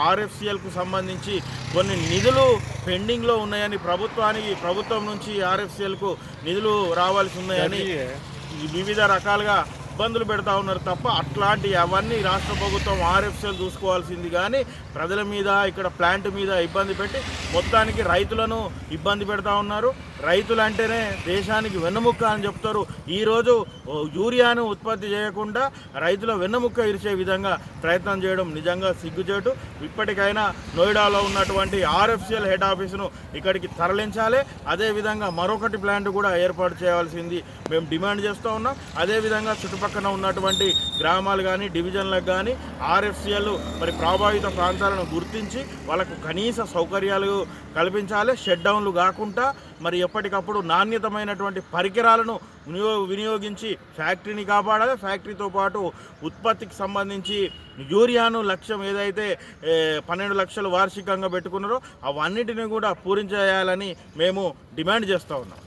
ఆర్ఎఫ్సిఎల్కు సంబంధించి కొన్ని నిధులు పెండింగ్లో ఉన్నాయని ప్రభుత్వానికి ప్రభుత్వం నుంచి ఆర్ఎఫ్సిఎల్కు నిధులు రావాల్సి ఉన్నాయని వివిధ రకాలుగా ఇబ్బందులు పెడతా ఉన్నారు తప్ప అట్లాంటి అవన్నీ రాష్ట్ర ప్రభుత్వం ఆర్ఎఫ్సీలు చూసుకోవాల్సింది కానీ ప్రజల మీద ఇక్కడ ప్లాంట్ మీద ఇబ్బంది పెట్టి మొత్తానికి రైతులను ఇబ్బంది పెడతా ఉన్నారు. రైతులు అంటేనే దేశానికి వెన్నెముక్క అని చెప్తారు. ఈరోజు యూరియాను ఉత్పత్తి చేయకుండా రైతుల వెన్నముక్క ఇరిచే విధంగా ప్రయత్నం చేయడం నిజంగా సిగ్గుచేటు. ఇప్పటికైనా నోయిడాలో ఉన్నటువంటి ఆర్ఎఫ్సిఎల్ హెడ్ ఆఫీసును ఇక్కడికి తరలించాలి. అదేవిధంగా మరొకటి ప్లాంట్ కూడా ఏర్పాటు చేయాల్సింది మేము డిమాండ్ చేస్తూ ఉన్నాం. అదేవిధంగా చుట్టుపక్కల ఉన్నటువంటి గ్రామాలు కానీ డివిజన్లకు కానీ ఆర్ఎఫ్సిఎల్ మరి ప్రభావిత ప్రాంతాలను గుర్తించి వాళ్ళకు కనీస సౌకర్యాలు కల్పించాలి. షట్ డౌన్లు కాకుండా మరి ఎప్పటికప్పుడు నాణ్యతమైనటువంటి పరికరాలను వినియో వినియోగించి ఫ్యాక్టరీని కాపాడాలి. ఫ్యాక్టరీతో పాటు ఉత్పత్తికి సంబంధించి యూరియాను లక్ష్యం ఏదైతే పన్నెండు లక్షలు వార్షికంగా పెట్టుకున్నారో అవన్నిటిని కూడా పూరించేయాలని మేము డిమాండ్ చేస్తూ ఉన్నాం.